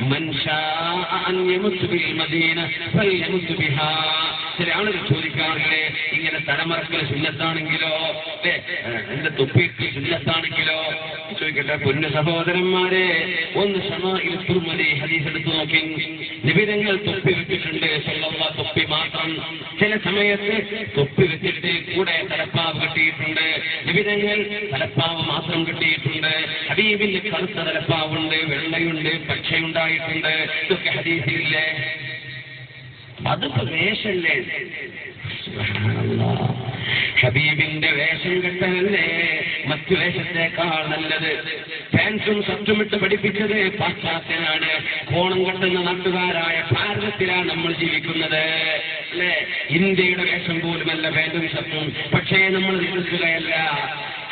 من شاء أن يمت بالمدينة فليمت بها. ചില ആളുകൾ ഇങ്ങനെ തലമറക്കൽ സുന്നത്താണെങ്കിലോ? എന്റെ തൊപ്പിക്ക് സുന്നത്താണെങ്കിലോ? ചോദിക്കട്ടെ പൊന്നു സഹോദരന്മാരെ ഒന്ന് ഷമായിൽ തുർമതി ഹദീസ് എടുത്തു നോക്കി. നിബിധങ്ങൾ തൊപ്പി വെച്ചിട്ടുണ്ട്. സല്ലല്ലാഹു തൊപ്പി മാത്രം. ചില സമയത്ത് തൊപ്പി വെച്ചിട്ട് കൂടെ തലപ്പാവ് കിട്ടിയിട്ടുണ്ട്. നിബിധങ്ങൾ തലപ്പാവ് മാത്രം കിട്ടിയിട്ടുണ്ട്. ഹബീബിന്റെ കറുത്ത തലപ്പാവുണ്ട് വെള്ളയുണ്ട് പക്ഷയുണ്ടായിട്ടുണ്ട് ഇതൊക്കെ ഹദീസിലില്ലേ? അതിപ്പോ വേഷല്ലേ. ഹബീബിന്റെ വേഷം കെട്ടലല്ലേ മറ്റു വേഷത്തെക്കാൾ നല്ലത്. ഫാൻസും സത്യമിട്ട് പഠിപ്പിച്ചത് പാശ്ചാത്യനാണ്. കോണം കെട്ടുന്ന നാട്ടുകാരായ ഭാരതത്തിലാണ് നമ്മൾ ജീവിക്കുന്നത്. അല്ലേ? ഇന്ത്യയുടെ വേഷം പോലുമല്ല പാന്റും സത്യം പക്ഷേ നമ്മൾ നിൽക്കുകയല്ല.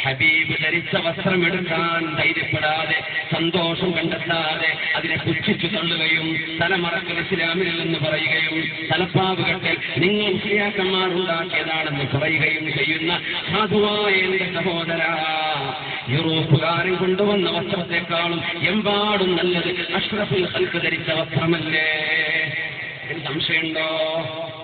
ഹബീബ് ധരിച്ച വസ്ത്രം എടുക്കാൻ ധൈര്യപ്പെടാതെ സന്തോഷം കണ്ടെത്താതെ അതിനെ പുച്ഛിച്ചു തള്ളുകയും തലമറക്കൽ ഇസ്ലാമിൽ എന്ന് പറയുകയും തലപ്പാവ് കെട്ടൽ നിങ്ങൾ മുസ്ലിയാക്കന്മാർ ഉണ്ടാക്കിയതാണെന്ന് പറയുകയും ചെയ്യുന്ന സാധുവായ എന്റെ സഹോദര. യൂറോപ്പുകാരൻ കൊണ്ടുവന്ന വസ്ത്രത്തെക്കാളും എമ്പാടും നല്ലത് അഷ്റഫുൽ ഹൽക്ക് ധരിച്ച വസ്ത്രമല്ലേ? സംശയമുണ്ടോ?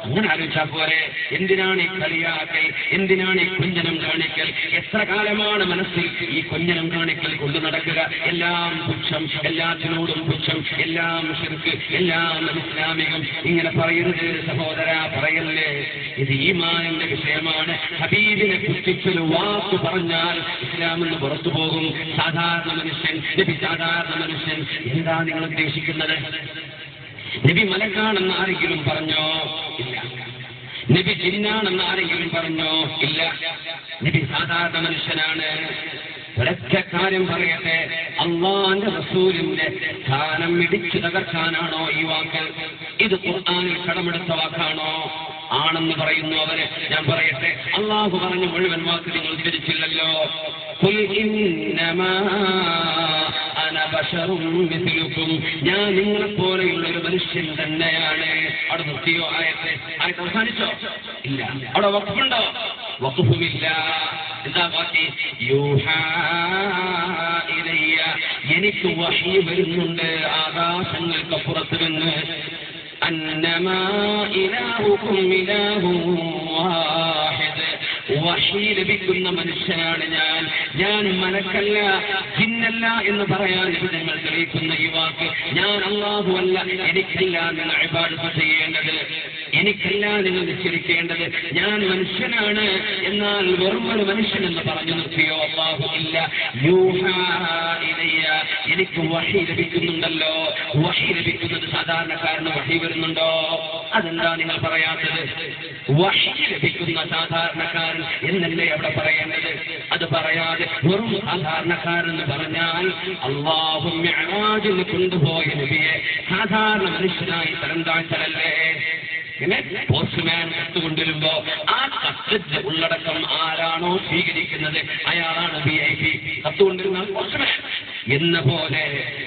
അങ്ങനെ ആലോചിച്ചാൽ പോരെ എന്തിനാണ് ഈ കളിയാക്കൽ? എന്തിനാണ് ഈ കുഞ്ഞനം കാണിക്കൽ? എത്ര കാലമാണ് മനസ്സിൽ ഈ കുഞ്ഞനം കാണിക്കൽ കൊണ്ടു നടക്കുക? എല്ലാം പുച്ഛം എല്ലാത്തിനോടും പുച്ഛം എല്ലാം ശിർക്ക് എല്ലാം ഇസ്ലാമികം. ഇങ്ങനെ പറയരുത് സഹോദര പറയല്ലേ ഇത് ഈമാനിന്റെ വിഷയമാണ്. ഹബീബിനെ പുച്ഛിച്ചൊരു വാക്ക് പറഞ്ഞാൽ ഇസ്ലാം നിന്ന് പുറത്തു പോകും. സാധാരണ മനുഷ്യൻ സാധാരണ മനുഷ്യൻ. എന്താ നിങ്ങൾ ഉദ്ദേശിക്കുന്നത്? നബി മലക്കാണെന്ന് ആരെങ്കിലും പറഞ്ഞോ? ഇല്ല. നബി ജിന്നാണെന്ന് ആരെങ്കിലും പറഞ്ഞോ? ഇല്ല. നബി സാധാരണ മനുഷ്യനാണ്. ഒരൊറ്റ കാര്യം പറയട്ടെ. അള്ളാന്റെ റസൂലിന്റെ സ്ഥാനം ഇടിച്ചു തകർക്കാനാണോ ഈ വാക്ക്? ഇത് ഖുർആാനിൽ കടമെടുത്ത വാക്കാണോ? ആണെന്ന് പറയുന്നു അവർ. ഞാൻ പറയട്ടെ. അള്ളാഹു പറഞ്ഞ മുഴുവൻ വാക്ക് നിങ്ങൾ ഉദ്ധരിച്ചില്ലല്ലോ. قل إنما أنا بشر مثلكم ഞാൻ നിങ്ങളെ പോലെയുള്ള ഒരു മനുഷ്യൻ തന്നെയാണ് അവിടെ നിർത്തിയോ ആയത്തെ ആയത്ത് അവസാനിച്ചോ ഇല്ല അവിടെ വഖഫുണ്ടോ വഖഫുമില്ല എന്താ ബാക്കി യൂഹാ ഇലയ്യ എനിക്ക് വഹി വരുന്നുണ്ട് ആകാശങ്ങൾക്കപ്പുറത്ത് നിന്ന് അന്നമാ ഇലാഹുക്കും ഇലാഹു വാഹിദ് വഹി ലഭിക്കുന്ന മനുഷ്യനാണ് ഞാൻ. ഞാൻ മനക്കല്ല ജിന്നല്ല എന്ന് പറയാൻ ഞങ്ങൾ തെളിയിക്കുന്ന ഈ വാക്ക് ഞാൻ അള്ളാഹു അല്ല എനിക്കല്ല നിങ്ങൾ ഇബാദത്ത് ചെയ്യേണ്ടത്. എനിക്കല്ല നിങ്ങൾ നിശ്ചയിക്കേണ്ടത് ഞാൻ മനുഷ്യനാണ്. എന്നാൽ വെറും ഒരു മനുഷ്യൻ എന്ന് പറഞ്ഞു നിർത്തിയോ? അള്ളാഹു ഇല്ല. യൂഹാ ഇലയ്യ. എനിക്ക് വഹി ലഭിക്കുന്നുണ്ടല്ലോ. വഹി ലഭിക്കുന്നത് സാധാരണക്കാരന് വഹി വരുന്നുണ്ടോ? അതെന്താ നിങ്ങൾ പറയാത്തത്? വഹി ലഭിക്കുന്ന സാധാരണക്കാരൻ എന്നല്ലേ അവിടെ പറയേണ്ടത്? അത് പറയാതെ വെറും സാധാരണക്കാരെന്ന് പറഞ്ഞാൽ അള്ളാഹു കൊണ്ടുപോയ നബിയെ സാധാരണ മനുഷ്യനായി തരം താഴ്ത്തലല്ലേ? പിന്നെ പോസ്റ്റ്മാൻ കത്ത് കൊണ്ടുവരുമ്പോ ആ കത്തിന്റെ ഉള്ളടക്കം ആരാണോ സ്വീകരിക്കുന്നത്? അയാളാണ് വി ഐ പി കത്ത് കൊണ്ടുവരുന്ന പോസ്റ്റ്മാൻ എന്ന പോലെ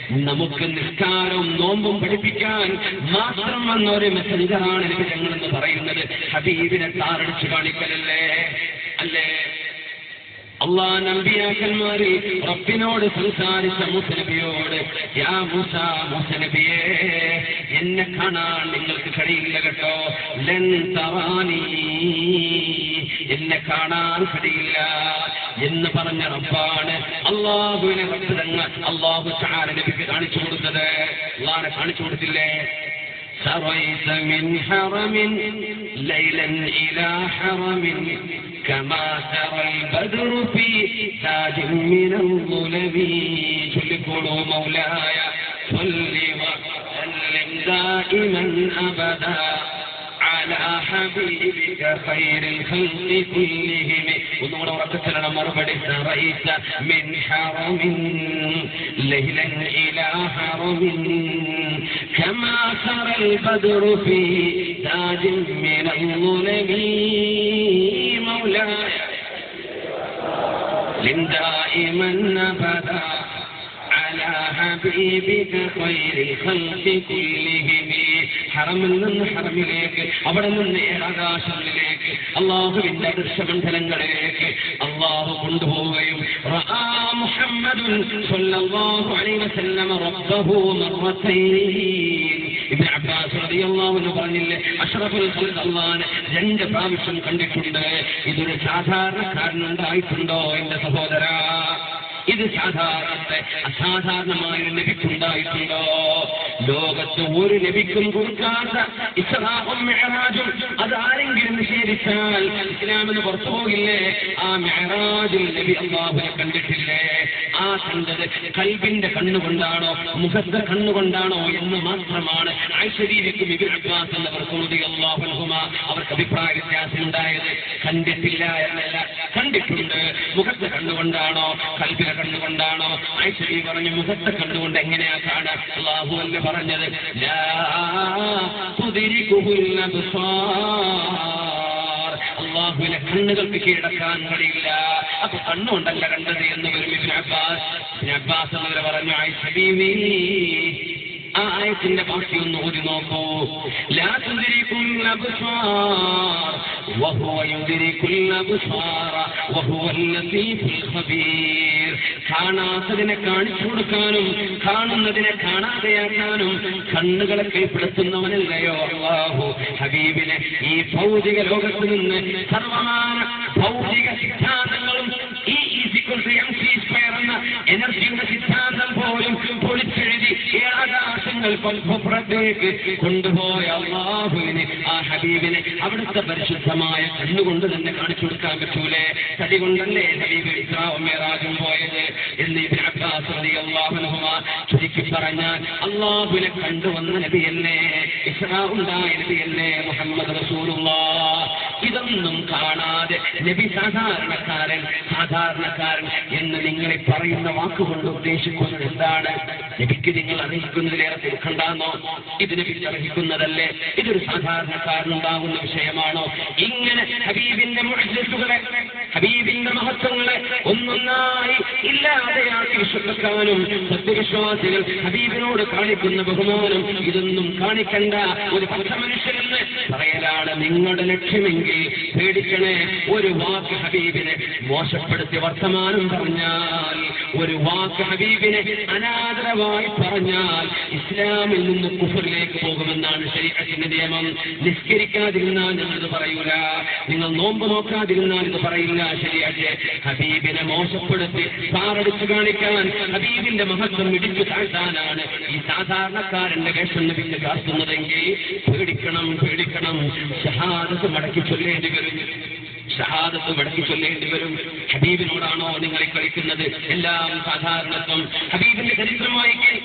നമുക്ക് നിസ്കാരവും നോമ്പും പഠിപ്പിക്കാൻ മാത്രം വന്ന ഒരു മെസ്സഞ്ചറാണ് എന്ന് പറയുന്നത്. ഹബീബിനെ താറടിച്ചു കാണിക്കലല്ലേ? അല്ലേ? അള്ളാഹ് നമ്പിയാക്കന്മാരിൽ റബ്ബിനോട് സംസാരിച്ച മുസനബിയോട് യാ മൂസ മുസനബിയെ എന്നെ കാണാൻ നിങ്ങൾക്ക് കഴിയില്ല കേട്ടോ ലൻ തറാനീ എന്നെ കാണാൻ കഴിയില്ല എന്ന് പറഞ്ഞ റബ്ബാണ് അള്ളാഹുവിനെ റബ്ബ് തങ്ങ അള്ളാഹു ചാര നബിക്ക് കാണിച്ചു കൊടുത്തത് അള്ളാഹിനെ കാണിച്ചു കൊടുത്തില്ലേ سريت من حرم ليلا إلى حرم كما ترى البدر في تاج من الظلم جلكوا مولاي صل وسلم دائما أبدا على حبيبك خير الخلق كلهم ونور ورقتنا مربد سريت من حرم ليلا إلى حرم كما ترى البدر في تاج من الظلم مولاي لن دائما أبدا على حبيبك خير الخلق كلهم ഹറമിൽ നിന്ന് ഹറമിലേക്ക് അവിടെ നിന്ന് ഏകാകാശങ്ങളിലേക്ക് അള്ളാഹുവിന്റെ ദൃശ്യമണ്ഡലങ്ങളിലേക്ക് അള്ളാഹു കൊണ്ടുപോവുകയും റആ മുഹമ്മദുൻ സ്വല്ലല്ലാഹു അലൈഹി വസല്ലമ റബ്ബഹു മർറത്തൈൻ ഇബ്നു അബ്ബാസ് റളിയല്ലാഹു അൻഹു പറഞ്ഞില്ലേ അഷ്റഫുൽ ഖൽഖ് അല്ലാഹനെ രണ്ട് പ്രാവശ്യം കണ്ടിട്ടുണ്ട്. ഇതൊരു സാധാരണക്കാരനുണ്ടായിട്ടുണ്ടോ എന്റെ സഹോദര? ഇത് സാധാരണ അസാധാരണമായ ഒരു നബിക്കുണ്ടായിട്ടുണ്ടോ ലോകത്ത് ഒരു ലഭിക്കും കൊടുക്കാത്ത ഇസ്ലാഹും മെഹറാജും അത് ആരെങ്കിലും നിഷേധിച്ചാൽ ഇസ്ലാമിന് പുറത്തു പോകില്ലേ? ആ മെഹറാജും നബി അള്ളാഹുനെ കണ്ടിട്ടില്ലേ? ആ കണ്ടത് കൽബിന്റെ കണ്ണുകൊണ്ടാണോ മുഖത്തെ കണ്ണുകൊണ്ടാണോ എന്ന് മാത്രമാണ് ആഴ്ചരീതിക്കും ഇബിൻ അബ്ബാസ് എന്നവർ അള്ളാഹുഹുമ അവർക്ക് അഭിപ്രായ വ്യത്യാസം ഉണ്ടായത് കണ്ടിട്ടില്ല എന്നല്ല. കണ്ടിട്ടുണ്ട്. മുഖത്തെ കണ്ണുകൊണ്ടാണോ കൽബിനെ കണ്ണുകൊണ്ടാണോ? ഐശ്വര്യ പറഞ്ഞു മുഖത്തെ കണ്ണുകൊണ്ട് എങ്ങനെയാ കാണാൻ അള്ളാഹു അല്ല പറഞ്ഞത് ലാ. അള്ളാഹുവിനെ കണ്ണുകൾക്ക് കീഴടക്കാൻ കഴിയില്ല. അപ്പൊ കണ്ണുകൊണ്ടല്ല കണ്ടത് എന്ന് വരും അബ്ബാസ്. അബ്ബാസ് എന്നവരെ പറഞ്ഞു ആ ആയത്തിന്റെ ബാക്കി ഒന്ന് ഓതി നോക്കൂ. ലാ അബ്സാർ വഹുവ വഹുവൽ ഖബീർ. കാണാത്തതിനെ കാണിച്ചു കൊടുക്കാനും കാണുന്നതിനെ കാണാതെയാക്കാനും കണ്ണുകളെ കൈപ്പെടുത്തുന്നവനല്ലയോ അള്ളാഹു ഹബീബിനെ ഈ ഭൗതിക ലോകത്ത് നിന്ന് സർവമാന ഭൗതിക സിദ്ധാന്തങ്ങളും ഈ എനർജിയുടെ സിദ്ധാന്തം പോലും പൊളിച്ചെഴുതി ഏഴാകാശങ്ങൾ പുറത്തേക്ക് കൊണ്ടുപോയ അള്ളാഹുവിനെ ആ ഹബീബിനെ അവിടുത്തെ പരിശുദ്ധമായ കണ്ണുകൊണ്ട് തന്നെ കാണിച്ചു കൊടുക്കാൻ പറ്റൂലേ? തടി കൊണ്ടല്ലേ ഹബീബ് ഇസ്രാവും മേറാജും പോയത്? എന്ന് അൻഹുമ ചുരുക്കി പറഞ്ഞാൽ അള്ളാഹുവിനെ കണ്ടുവന്ന നബിയല്ലേ? ഇസ്രാ ഉണ്ടായ നബിയല്ലേ മുഹമ്മദ് റസൂലുള്ള? ഇതൊന്നും കാണാതെ നബി സാധാരണക്കാരൻ സാധാരണക്കാരൻ എന്ന് നിങ്ങൾ ഈ പറയുന്ന വാക്കുകൊണ്ട് ഉദ്ദേശിക്കുന്നത് എന്താണ്? നബിക്ക് നിങ്ങൾ അറിയിക്കുന്നതിലേറെ തിരുക്കണ്ടാന്നോ ഇത് നബിക്ക് അർഹിക്കുന്നതല്ലേ ഇതൊരു സാധാരണക്കാരനുണ്ടാകുന്ന വിഷയമാണോ? ഇങ്ങനെ ഹബീബിന്റെ മുഴുവനെ ഹബീബിന്റെ മഹത്വങ്ങളെ ഒന്നൊന്നായി ഇല്ലാതെയാക്കി വിശ്വസിക്കാനും സത്യവിശ്വാസികൾ ഹബീബിനോട് കാണിക്കുന്ന ബഹുമാനം ഇതൊന്നും കാണിക്കണ്ട ഒരു പച്ച മനുഷ്യരെന്ന് പറയലാണ് നിങ്ങളുടെ ലക്ഷ്യമെങ്കിൽ പേടിക്കണേ ഒരു വാക്ക് ഹബീബിനെ മോശപ്പെടുത്തി വർത്തമാനം പറഞ്ഞാൽ ഒരു വാക്ക് ഹബീബിനെ അനാദരവായി പറഞ്ഞാൽ ഇസ്ലാമിൽ നിന്ന് കുഫറിലേക്ക് പോകുമെന്നാണ് ശരീരത്തിന്റെ നിയമം. നിസ്കരിക്കാതിരുന്നാൽ ഞാനിത് പറയൂല. നിങ്ങൾ നോമ്പ് നോക്കാതിരുന്നാൽ ഇത് പറയില്ല ശരിയാട്ടെ ഹബീബിനെ മോശപ്പെടുത്തി പാറടിച്ചു കാണിക്കാൻ ഹബീബിന്റെ മഹത്വം ഇടിച്ചു താഴ്ത്താനാണ് ഈ സാധാരണക്കാരന്റെ വേഷം ലഭിച്ച് കാത്തുന്നതെങ്കിൽ പേടിക്കണം പേടിക്കണം. ഷഹാദത്ത് മടക്കി ചൊല്ലേണ്ടി വരും. ഷഹാദത്ത് മടക്കി ചൊല്ലേണ്ടി വരും ഹബീബിനോടാണോ നിങ്ങൾ ഈ കളിക്കുന്നത് എല്ലാം സാധാരണത്വം ഹബീബിന്റെ ചരിത്രം വായിക്കൽ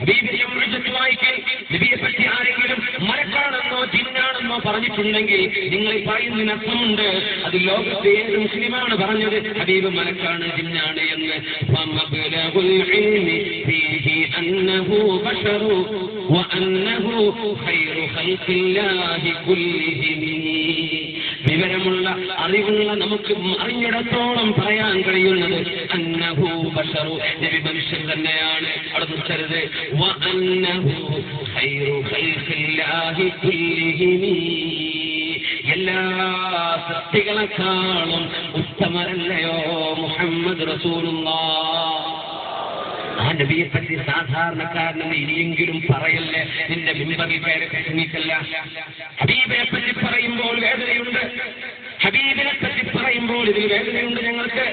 ഹബീബിന്റെ മുഴുവൻ വായിക്കൽ നബിയെ പറ്റി ആരെങ്കിലും മരക്കാണെന്നോ ജിന്നാണെന്നോ പറഞ്ഞിട്ടുണ്ടെങ്കിൽ നിങ്ങൾ ഈ പറയുന്നതിന് അർത്ഥമുണ്ട് അത് ലോകത്തെ ഏത് മുസ്ലിമാണ് പറഞ്ഞത് ഹബീബ് മലക്കാണ് ജിന്നാണ് എന്ന് فمبلغ العلم فيه أنه بشر وأنه خير خلق الله كلهم വിവരമുള്ള അറിവുള്ള നമുക്ക് അറിഞ്ഞിടത്തോളം പറയാൻ കഴിയുന്നത് അന്നഹു നബി മനുഷ്യൻ തന്നെയാണ്. അവിടെ എല്ലാ സൃഷ്ടികളെക്കാളും ഉത്തമരല്ലയോ മുഹമ്മദ് റസൂലുള്ള ആ നബിയെ പറ്റി സാധാരണക്കാരനെന്ന് ഇനിയെങ്കിലും പറയല്ലേ? നിന്റെ മിമ്പറിൽ പേരെ പ്രസംഗിക്കല്ല ഹബീബിനെ പറ്റി പറയുമ്പോൾ വേദനയുണ്ട് ഹബീബിനെ പറ്റി പറയുമ്പോൾ ഇതിൽ വേദനയുണ്ട് ഞങ്ങൾക്ക്.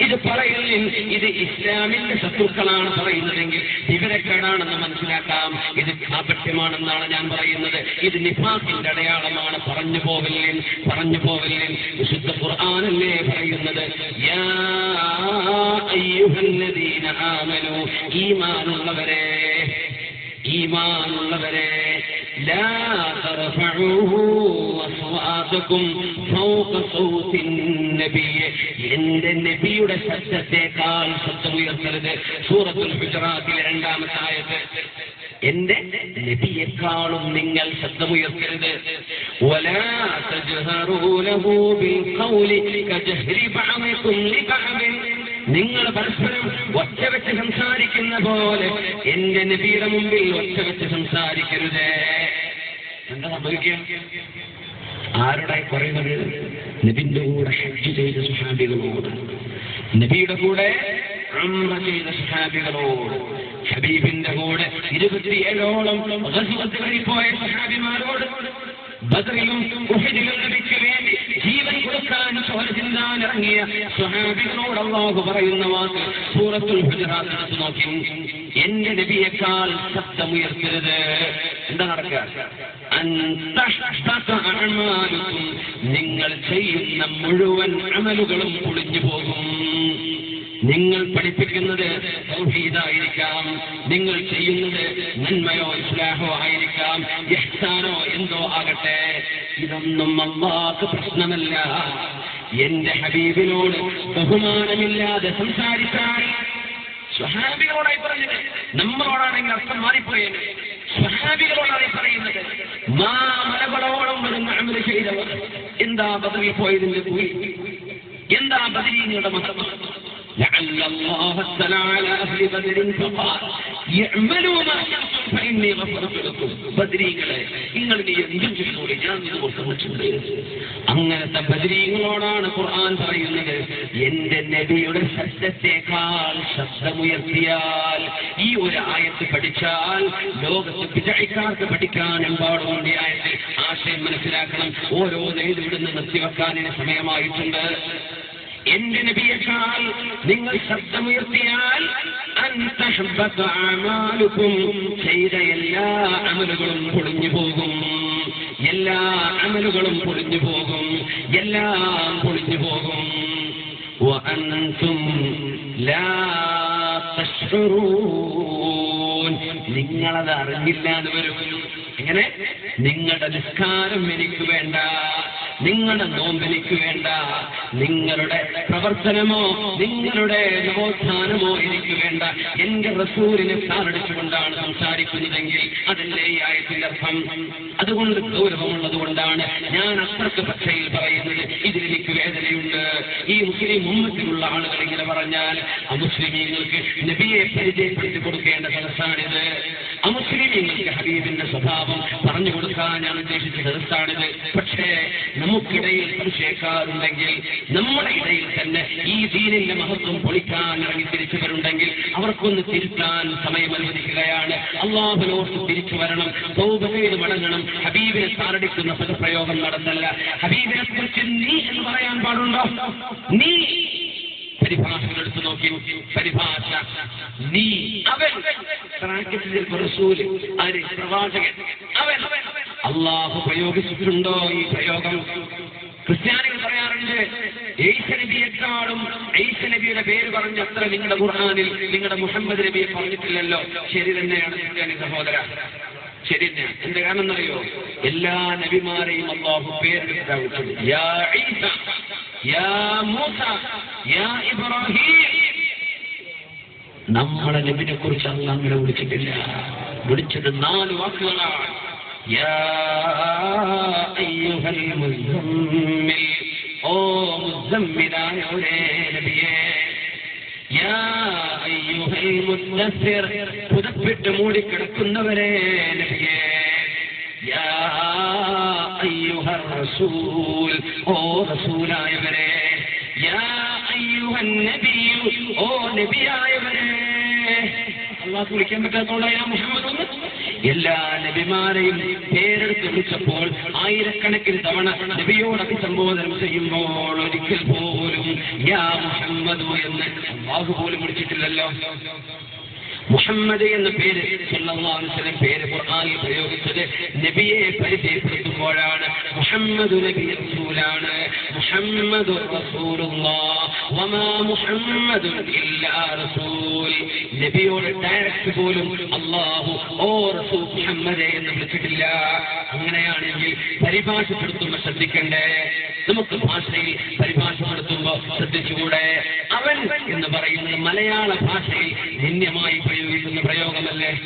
ഇത് പറയലിൽ ഇത് ഇസ്ലാമിന്റെ ശത്രുക്കളാണ് പറയുന്നതെങ്കിൽ വിവരക്കേടാണെന്ന് മനസ്സിലാക്കാം. ഇത് കാപട്യമാണെന്നാണ് ഞാൻ പറയുന്നത്. ഇത് നിഫാസിന്റെ അടയാളമാണ്. പറഞ്ഞു പോവലിൻ പറഞ്ഞു പോവലിൻ വിശുദ്ധ ഖുർആാനല്ലേ പറയുന്നത്? ഈമാനുള്ളവരെ ഈമാനുള്ളവരെ لا ترفعوا أصواتكم فوق صوت النبي എന്റെ നബിയുടെ ശബ്ദത്തെക്കാൾ ശബ്ദമുയർത്തരുത് സൂറത്തുൽ ഹുജറാത്തിലെ രണ്ടാമത്തെ ആയത്ത് എന്റെ നബിയെക്കാളും നിങ്ങൾ ശബ്ദമുയർത്തരുത് ولا تجهروا له بالقول كجهر بعضكم لبعض നിങ്ങൾ പരസ്പരം ഒറ്റ വെച്ച് സംസാരിക്കുന്ന പോലെ എന്റെ നബിയുടെ മുമ്പിൽ ഒറ്റ വെച്ച് സംസാരിക്കരുത് എന്താ സംഭവിക്കുക? ആരുടെ പറയുന്നത്? നബിന്റെ കൂടെ ഹജ്ജ് ചെയ്ത സുഹാബികളോട് നബിയുടെ കൂടെ ചെയ്ത സുഹാബികളോട് ഹബീബിന്റെ കൂടെ ഇരുപത്തിയേഴോളം പോയ സുഹാബിമാരോട് വേണ്ടി ജീവൻ കൊടുക്കാൻ വാക്ക് സൂറത്തുൽ നോക്കി. എന്റെ നബിയേക്കാൾ ശബ്ദമുയർത്തരുത്. എന്താ നടക്കുക. നിങ്ങൾ ചെയ്യുന്ന മുഴുവൻ അമലുകളും പൊളിഞ്ഞു പോകും. നിങ്ങൾ പഠിപ്പിക്കുന്നത് തൗഹീദായിരിക്കാം. നിങ്ങൾ ചെയ്യുന്നത് നന്മയോ ഇസ്ലാഹോ ആയിരിക്കാം. ഇഹ്സാനോ എന്തോ ആകട്ടെ. ഇതൊന്നും അമ്മാക്ക് പ്രശ്നമല്ല. എന്റെ ഹബീബിനോട് ബഹുമാനമില്ലാതെ സംസാരിച്ചാൽ സ്വഹാബികളോടായി പറഞ്ഞത് നമ്മളോടാണെങ്കിൽ അർത്ഥം മാറിപ്പോയത് സ്വഹാബികളോടായി പറയുന്നത് മാ മലകളോളം വരുന്ന അമല് ചെയ്തവർ എന്താ ബദലിൽ പോയതിന്റെ കൂലി എന്താ ബദരീങ്ങളുടെ മഹത്വം لعل الله اطلع على اهل بدر فقال يعملوا ما شئتم അങ്ങനത്തെ ബദരീങ്ങളോടാണ് ഖുർആൻ പറയുന്നത്. എന്റെ നബിയുടെ ശബ്ദത്തെക്കാൾ ശബ്ദമുയർത്തിയാൽ ഈ ഒരു ആയത്ത് പഠിച്ചാൽ ലോകത്ത് വിചാരിക്കാർക്ക് പഠിക്കാൻ എമ്പാടുമുണ്ട് ആയത്തിൽ ആശയം മനസ്സിലാക്കണം. ഓരോന്ന് വിടുന്ന നിർത്തിവെക്കാനിന് സമയമായിട്ടുണ്ട്. എന്റെ നബിയേക്കാൾ നിങ്ങൾ ശബ്ദമുയർത്തിയാൽ അന്തഹബത്താമാലുക്കും ചെയ്ത എല്ലാ അമലുകളും പൊളിഞ്ഞു പോകും. എല്ലാ അമലുകളും പൊളിഞ്ഞു പോകും. എല്ലാം പൊളിഞ്ഞു പോകും. നിങ്ങളത് അറിഞ്ഞില്ലാതെ വരും. എങ്ങനെ? നിങ്ങളുടെ നിസ്കാരം എനിക്ക് വേണ്ട. നിങ്ങളുടെ നോമ്പിലേക്ക് വേണ്ട. നിങ്ങളുടെ പ്രവർത്തനമോ നിങ്ങളുടെ നവോത്ഥാനമോ എനിക്ക് വേണ്ട. എന്റെ റസൂലിനെ സാറടിച്ചുകൊണ്ടാണ് സംസാരിക്കുന്നതെങ്കിൽ ഈ ആയത്തിന്റെ അർത്ഥം? അതുകൊണ്ട് ഗൗരവമുള്ളത് കൊണ്ടാണ് ഞാൻ അത്രയ്ക്ക് പക്ഷയിൽ പറയുന്നത്. ഇതിലെനിക്ക് വേദനയുണ്ട്. ഈ മുസ്ലിം മുമ്പത്തിലുള്ള ആളുകൾ ഇങ്ങനെ പറഞ്ഞാൽ അമുസ്ലിമീങ്ങൾക്ക് നബിയെ പരിചയപ്പെടുത്തി കൊടുക്കേണ്ട സദസ്സാണിത് അമുസ്ലിമീങ്ങൾക്ക് ഹബീബിന്റെ സ്വഭാവം പറഞ്ഞു കൊടുക്കാൻ ഞാൻ ഉദ്ദേശിച്ച സദസ്സാണിത് പക്ഷേ നമുക്കിടയിൽ സംശയക്കാരുണ്ടെങ്കിൽ നമ്മുടെ ഇടയിൽ തന്നെ ഈ ദീനിന്റെ മഹത്വം പൊളിക്കാൻ ഇറങ്ങി തിരിച്ചവരുണ്ടെങ്കിൽ അവർക്കൊന്ന് തിരുത്താൻ സമയം അനുവദിക്കുകയാണ് അള്ളാഹുലോർത്ത് തിരിച്ചു വരണം ചെയ്ത് മടങ്ങണം ഹബീബിനെ താറടിക്കുന്ന പദപ്രയോഗം നടന്നല്ല. ഹബീബിനെ കുറിച്ച് നീ എന്ന് പറയാൻ പാടുണ്ടോ? നീ പരിഭാഷകൾ എടുത്തു നോക്കി. പരിഭാഷ. നീ അവൻ റസൂൽ ആര്? പ്രവാചകൻ. അവൻ അള്ളാഹു പ്രയോഗിച്ചിട്ടുണ്ടോ ഈ പ്രയോഗം? ക്രിസ്ത്യാനികൾ പറയാറുണ്ട് ഈസ നബിയെക്കാളും നബിയുടെ പേര് പറഞ്ഞ അത്ര നിങ്ങളുടെ ഖുർആാനിൽ നിങ്ങളുടെ മുഹമ്മദ് നബിയെ പറഞ്ഞിട്ടില്ലല്ലോ. ശരി തന്നെയാണ് ക്രിസ്ത്യാനി സഹോദര. ശരി തന്നെയാണ്. എന്റെ കാരണം എന്നറിയോ എല്ലാ നബിമാരെയും അള്ളാഹു പേരെടുത്തിട്ടാണ് വിളിച്ചത് യാ يا ابراهيم നമ്മളെ നബിനെ കുറിച്ച് അങ്ങനെ വിളിച്ചിട്ടില്ല. വിളിച്ചത് നാല് വാക്കുകളാണ്. ഓ മുസമ്മിലായോരേ നബിയേ. പുതപ്പിട്ട് മൂടിക്കിടക്കുന്നവരെ നബിയേ. ഓ റസൂലായവരെ യാ അയ്യുഹൻ നബിയു ഓ നബിയായവരെ. അള്ളാഹ് വിളിക്കാൻ യാ മുഹമ്മദ് എല്ലാ നബിമാരെയും പേരെടുത്ത് വിളിച്ചപ്പോൾ ആയിരക്കണക്കിന് തവണ നബിയോട് അഭിസംബോധനം ചെയ്യുമ്പോൾ ഒരിക്കൽ പോലും മുഹമ്മദ് എന്ന് അള്ളാഹു പോലും വിളിച്ചിട്ടില്ലല്ലോ. മുഹമ്മദ് എന്ന പേര് വസല്ലം പേര് ഖുർആനിൽ പ്രയോഗിച്ചത് നബിയെ പരിചയപ്പെടുത്തുമ്പോഴാണ്. മുഹമ്മദ് നബി റസൂലാണ്. മുഹമ്മദ് റസൂലുള്ളാഹ്. നബിയോട് ഡയറക്റ്റ് പോലും അള്ളാഹു ഓ റസൂൽ മുഹമ്മദ് എന്ന് വിളിച്ചിട്ടില്ല. അങ്ങനെയാണെങ്കിൽ പരിഭാഷപ്പെടുത്തുമ്പോൾ ശ്രദ്ധിക്കണ്ടേ? നമുക്ക് ഭാഷയിൽ പരിഭാഷപ്പെടുത്തുമ്പോൾ ശ്രദ്ധിച്ചുകൂടെ? അവൻ എന്ന് പറയുന്നത് മലയാള ഭാഷയിൽ ധന്യമായി പ്രയോഗിക്കുന്ന പ്രയോഗമല്ലേ?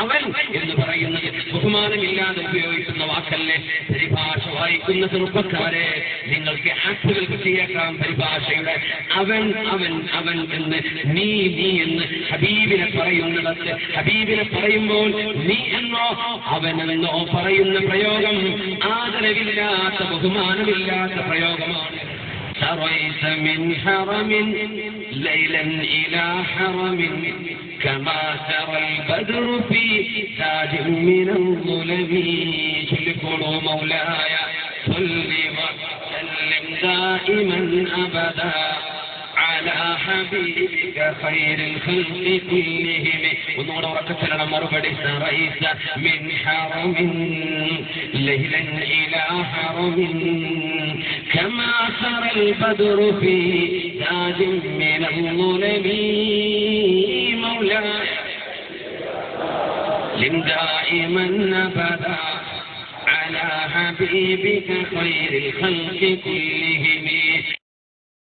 അവൻ എന്ന് പറയുന്നത് ബഹുമാനമില്ലാതെ ഉപയോഗിക്കുന്ന വാക്കല്ലേ പരിഭാഷ വായിക്കുന്ന ചെറുപ്പക്കാരെ നിങ്ങൾക്ക് ആക്ടുകൾ കിട്ടിയേക്കാം പരിഭാഷയുടെ അവൻ അവൻ അവൻ എന്ന് നീ നീ എന്ന് ഹബീബിനെ പറയുന്നിടത്ത് ഹബീബിനെ പറയുമ്പോൾ നീ എന്നോ അവനെന്നോ പറയുന്ന പ്രയോഗം ആദരവില്ലാത്ത ബഹുമാനമില്ലാത്ത പ്രയോഗമാണ് سريت من حرم ليلا إلى حرم كما سرى البدر في تاج من الظلم. قولوا مولاي صل وسلم دائما أبدا. حبيبك خير الخلق كلهم. ഒന്നുകൂടെ ഉറക്കത്തിലുള്ള മറുപടി സറൈസ من حرم ليلا إلى حرم كما سر البدر في زاد من الظلم مولاي لم دائما نبدا على حبيبك خير الخلق كلهم